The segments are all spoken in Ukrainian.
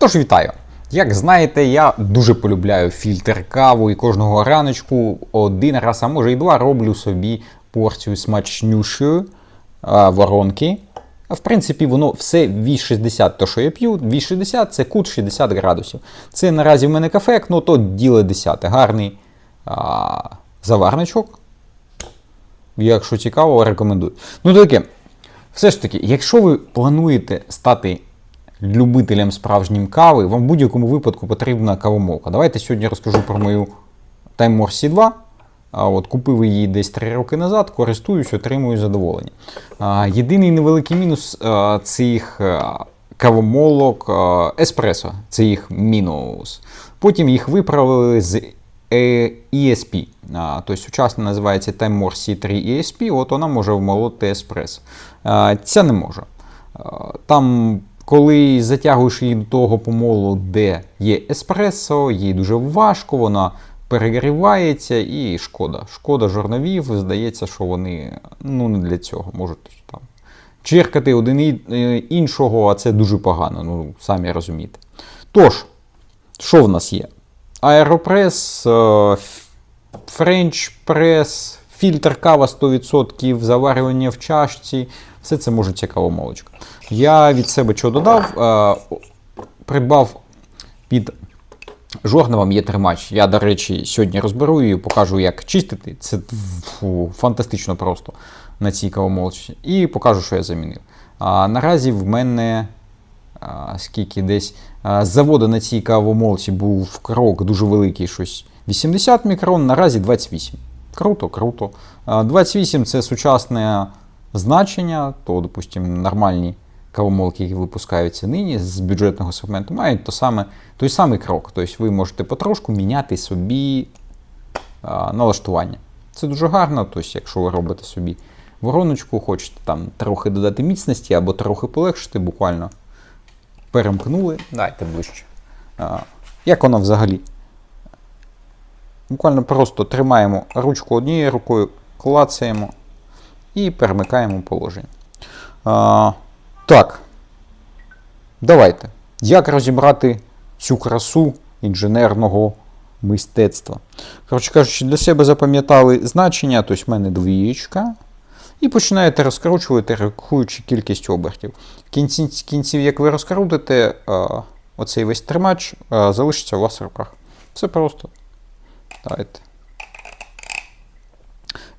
Тож вітаю! Як знаєте, я дуже полюбляю фільтр каву і кожного раночку один раз, а може і два, роблю собі порцію смачнющої воронки. В принципі, воно все V60, то що я п'ю, V60 це кут 60 градусів. Це наразі в мене кафе, ну то діле 10. Гарний а, заварничок. Якщо цікаво, рекомендую. Ну таке, все ж таки, якщо ви плануєте стати любителем справжнім кави, вам в будь-якому випадку потрібна кавомолка. Давайте сьогодні розкажу про мою Time Morse C2. А от Купив її десь 3 роки назад, користуюсь, отримую задоволення. А, Єдиний невеликий мінус а, цих кавомолок еспресо, це їх мінус. Потім їх виправили з е, ESP. А, тобто сучасно називається Time Morse C3 ESP, от вона може вмолоти еспресо. Ця не може. Там коли затягуєш її до того помолу, де є еспресо, їй дуже важко, вона перегрівається і шкода. Шкода жорновів, здається, що вони ну, не для цього можуть там черкати один е, іншого, а це дуже погано, ну самі розумієте. Тож, що в нас є? Аеропрес, е, Френч прес, фільтр кава 100%, заварювання в чашці. Все це може цікаво молочка. Я від себе що додав? Е, придбав під жорновом є тримач. Я, до речі, сьогодні розберу і покажу, як чистити. Це фу, фантастично просто на цій кавомолочці. І покажу, що я замінив. А, наразі в мене а, скільки десь а, заводу на цій кавомолці був крок дуже великий, щось 80 мікрон, наразі 28. Круто, круто. А, 28 це сучасне значення, то, допустимо, нормальні кавомолки, які випускаються нині з бюджетного сегменту, мають то саме, той самий крок. Тобто ви можете потрошку міняти собі а, налаштування. Це дуже гарно, тобто, якщо ви робите собі вороночку, хочете там трохи додати міцності або трохи полегшити, буквально перемкнули. Дайте ближче. А, як воно взагалі? Буквально просто тримаємо ручку однією рукою, клацаємо і перемикаємо положення. Так. Давайте. Як розібрати цю красу інженерного мистецтва? Коротше кажучи, для себе запам'ятали значення, тобто в мене двієчка. І починаєте розкручувати, рахуючи кількість обертів. В кінці кінців, як ви розкрутите, оцей весь тримач залишиться у вас в руках. Все просто. Давайте.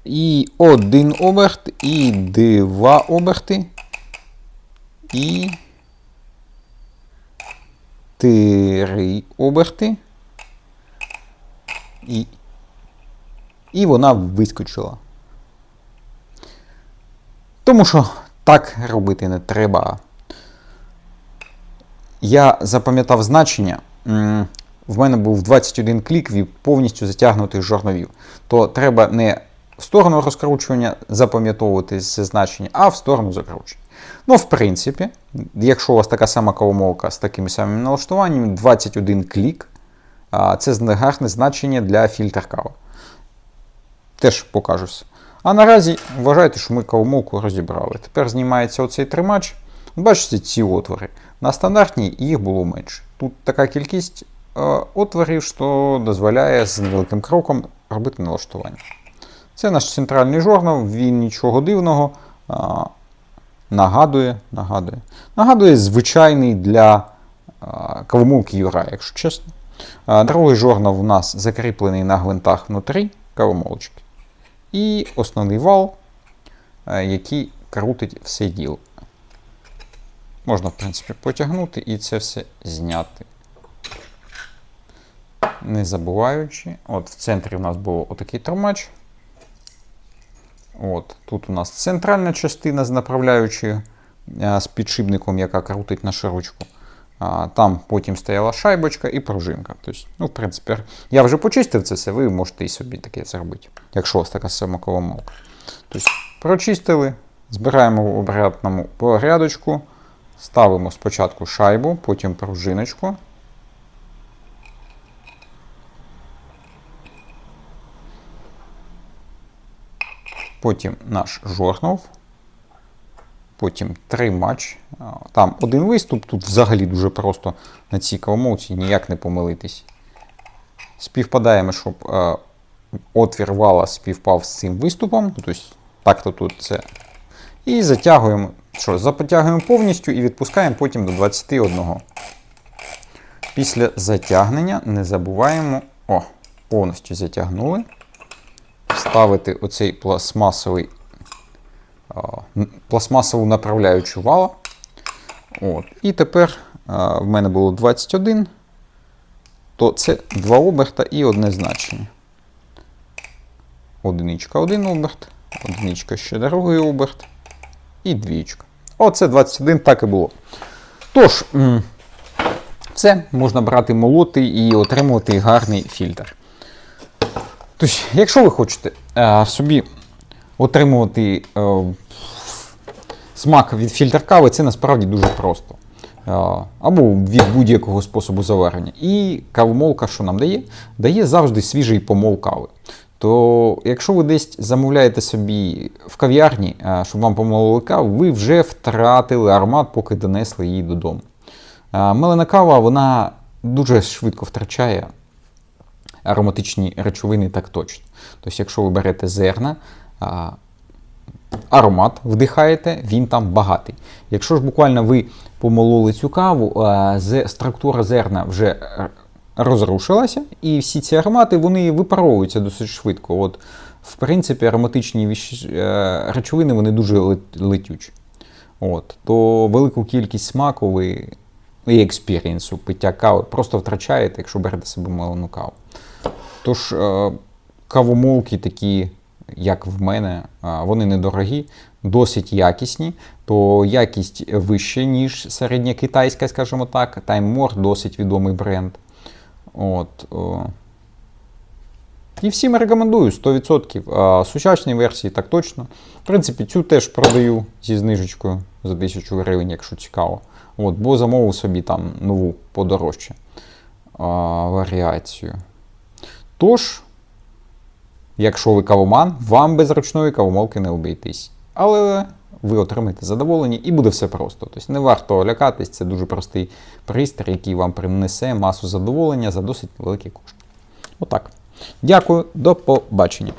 І один оберт, і два оберти. І три оберти. І, і вона вискочила. Тому що так робити не треба. Я запам'ятав значення. В мене був 21 клік від повністю затягнутих жорновів. То треба не в сторону розкручування запам'ятовувати це значення, а в сторону закручення. Ну, в принципі, якщо у вас така сама кавомолка з такими самими налаштуваннями, 21 клік це гарне значення для фільтр кави. Теж покажуся. А наразі вважайте, що ми кавомолку розібрали. Тепер знімається оцей тримач. Бачите ці отвори. На стандартній їх було менше. Тут така кількість отворів, що дозволяє з невеликим кроком робити налаштування. Це наш центральний журнал, він нічого дивного. Нагадує, нагадує. Нагадує звичайний для а, кавомолки Юра, якщо чесно. Другий журнал у нас закріплений на гвинтах внутрі кавомолочки. І основний вал, який крутить все діло. Можна, в принципі, потягнути і це все зняти. Не забуваючи, от в центрі у нас був отакий тримач. От, тут у нас центральна частина з направляючою е, з підшипником, яка крутить нашу ручку. Там потім стояла шайбочка і пружинка. Тобто, ну, в принципі, я вже почистив це все, ви можете і собі таке зробити, якщо у вас така сама кавомолка. Тобто, прочистили, збираємо в обрядному порядочку, ставимо спочатку шайбу, потім пружиночку. Потім наш жорнов. потім три матч. Там один виступ, тут взагалі дуже просто на цій кавомовці ніяк не помилитись. Співпадаємо, щоб е, отвір вала співпав з цим виступом. Тобто, так-то тут це. І затягуємо. Що, запотягуємо повністю і відпускаємо потім до 21. Після затягнення не забуваємо. О, повністю затягнули. Ставити оцей пластмасовий, пластмасову направляючу вала. От. І тепер в мене було 21, то це два оберта і одне значення. Одиничка один оберт, одиничка ще другий оберт і двічка. Оце 21 так і було. Тож, все, можна брати молоти і отримувати гарний фільтр. Тобто, якщо ви хочете е, собі отримувати е, смак від фільтр кави, це насправді дуже просто. Е, або від будь-якого способу заварення. І кавомолка, що нам дає? Дає завжди свіжий помол кави. То якщо ви десь замовляєте собі в кав'ярні, е, щоб вам помололи каву, ви вже втратили аромат, поки донесли її додому. Е, Мелена кава вона дуже швидко втрачає ароматичні речовини так точно. Тобто, якщо ви берете зерна, аромат вдихаєте, він там багатий. Якщо ж буквально ви помололи цю каву, структура зерна вже розрушилася, і всі ці аромати вони випаровуються досить швидко. От, в принципі, ароматичні е, речовини вони дуже летючі. От, то велику кількість смаку ви і експірієнсу пиття кави просто втрачаєте, якщо берете собі мелену каву. Тож е, кавомолки такі, як в мене, е, вони недорогі, досить якісні, то якість вища, ніж середня китайська, скажімо так. More досить відомий бренд. От. І всім рекомендую 100%. А сучасній версії так точно. В принципі, цю теж продаю зі знижечкою за 1000 гривень, якщо цікаво. От, бо замовив собі там нову подорожче варіацію. Тож, якщо ви кавоман, вам без ручної кавомолки не обійтись. Але ви отримаєте задоволення і буде все просто. Тобто не варто лякатись, це дуже простий пристрій, який вам принесе масу задоволення за досить великі кошти. Отак. Дякую, до побачення.